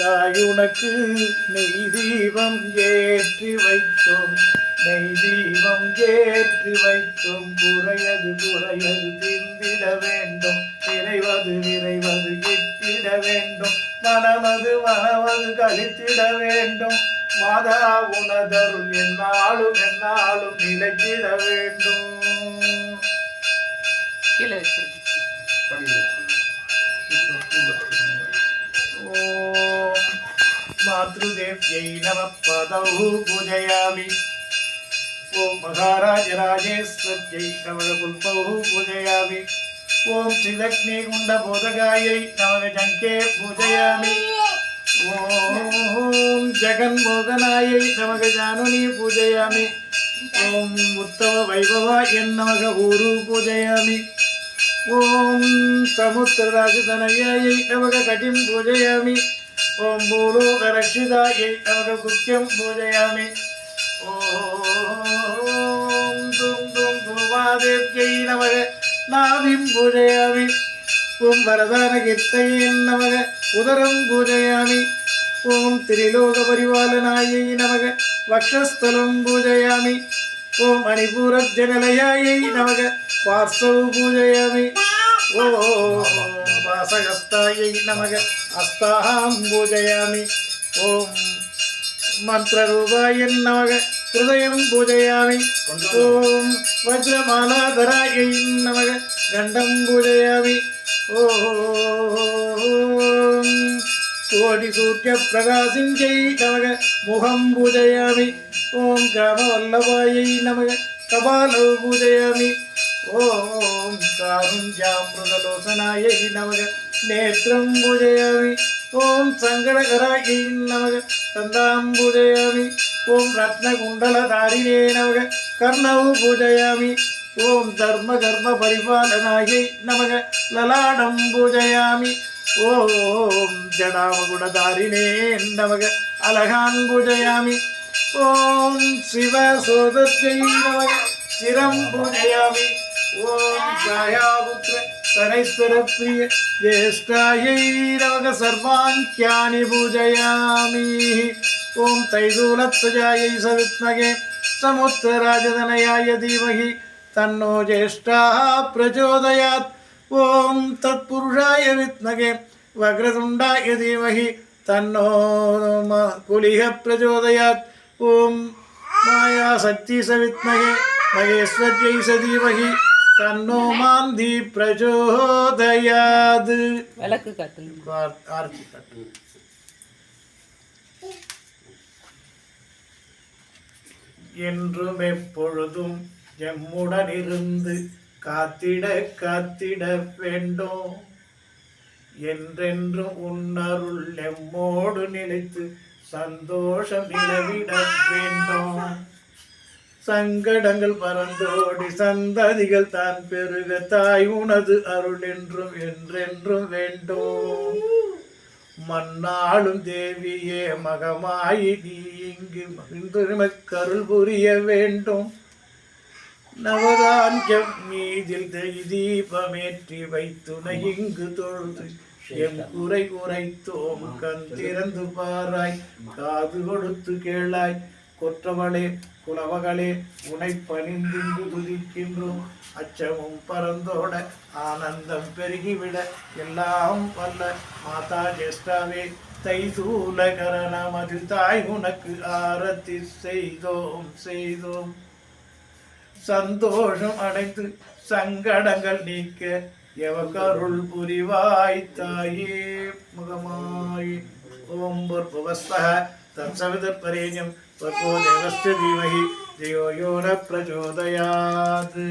தாயுனக்கு நெய் தீபம் ஏற்றி வைத்தோம். நெய் தீபம் ஏற்றி வைத்தோம். குறையது குறையது தீர்ந்திட வேண்டும். விரைவது விரைவது கிட்டிட வேண்டும். மனமது மனமது கழித்திட வேண்டும். மாதா உனதருள் என்னாலும் என்னாலும் நிலைத்திட வேண்டும். கீழே வச்சிருக்கேன் ஓம் மாத்ருதேவ்யை நம பதௌ பூஜயாமி ஓம் மகாராஜராஜேஸ்வர்யை நமக புல்பௌ பூஜயாமி ஓம் ஸ்ரீலக்ஷ்மீகுண்ட போதகாயை நமக ஜங்கே பூஜயாமி ஓம் ஜெகன்மோகனாயை நமக ஜானுனி பூஜயாமி ஓம் உத்தம வைபவாய நமக ஊரு பூஜயாமி ஓம் பூலோகரட்சிதாயை நமக்கு குக்கியம் பூஜையாமி ஓம் தும் தும் துவாதேவியை நமக நாபிம் பூஜையாமி ஓம் வரதான கீர்த்தையின் நமக உதரம் பூஜையாமி ஓம் திரிலோக பரிபாலனாயை நமக வக்ஷஸ்தலம் பூஜையாமி ஓம் மணிபூரஜ நிலையாயை நமக பார்சவ பூஜையாமி ஓ வாசகஸ்தாயை நமக அஸ்தாம் பூஜையாமி ஓம் மந்திரரூபாய நமக ஹிருதயம் பூஜையாமி ஓம் வஜ்ரமாலாதராயை நமக கண்டம் பூஜையாமி ஓம் கோடி சூரிய பிரகாசிஞ்சை நமக முகம் பூஜையாமி ஓம் கிராமவல்லபாயை நமக கபாலோ பூஜையாமி ஓம் காருண்யாமிருதலோசனாயை நமக நேத்திரம் பூஜயாமி ஓம் சங்கடகராயை நமக தந்தாம் பூஜயாமி ஓம் ரத்னகுண்டலதாரிணே நமக கர்ணௌ பூஜயாமி ஓம் தர்ம கர்ம பரிபாலனாயை நமக லலாடம் பூஜயாமி ஓம் ஜடாமகுணதாரிணே நமக அலகான் பூஜயாமி ஓம் சிவ சோதத்யை நமக சிரம் பூஜயாமி ओम छायापुत्र तनैश्वरप्रिय ज्येष्ठायै रागसर्वाङ्क्यानि पूजयामि। ॐ तैदूलत्वजायै सविद्मगे समुत्तराजतनयाय धीमहि। तन्नो ज्येष्ठाः प्रचोदयात्। ॐ तत्पुरुषाय विद्मगे वक्रतुण्डाय धीमहि। तन्नो कुलिः प्रचोदयात्। ॐ माया शक्ति सविद्महे महेश्वर्यै स धीमहि। தன்னோ மாந்தி பிரச்சோதயாத் விளக்கு காட்டுங்க ஆர்த்தி கட்டு என்றும் எப்பொழுதும் எம்முடன் இருந்து காத்திட காத்திட வேண்டும் என்றென்றும் உன்னருள் எம்மோடு நிலைத்து சந்தோஷம் நிலவிட வேண்டும் சங்கடங்கள் பறந்தோடி சந்ததிகள் தான் பெருக தாய் உனது அருள் என்றும் என்றென்றும் வேண்டும். மன்னாளும் தேவியே மகமாயி நீ இங்கு மகிழ்ந்தருமக்கருள் புரிய வேண்டும். நவதான்யம் மீதில் தீபமேற்றி வைத்துணை இங்கு தொழுது எம் குறை குறைத்தோம் கண் திறந்து பாராய் காது கொடுத்து கேளாய் கொற்றவளே குலவகளே உனை பணிந்திங்கு துதிக்கின்றோம். அச்சமும் பறந்தோட ஆனந்தம் பெருகிவிட எல்லாம் வல்ல மாதா ஜேஷ்டாவே தைதூலகரணம் அதில் தாய் உனக்கு ஆரத்தி செய்தோம் செய்தோம். சந்தோஷம் அடைந்து சங்கடங்கள் நீக்க எவக்கருள் புரிவாய் தாயே முகமாய். ஓம் பூர்வஸ்தः തത്സവിതപ്രേഞ്ഞം തപ്പോ ദേവസ്ഥ ധീമഹി ധിയോ യോ ന പ്രചോദയാത്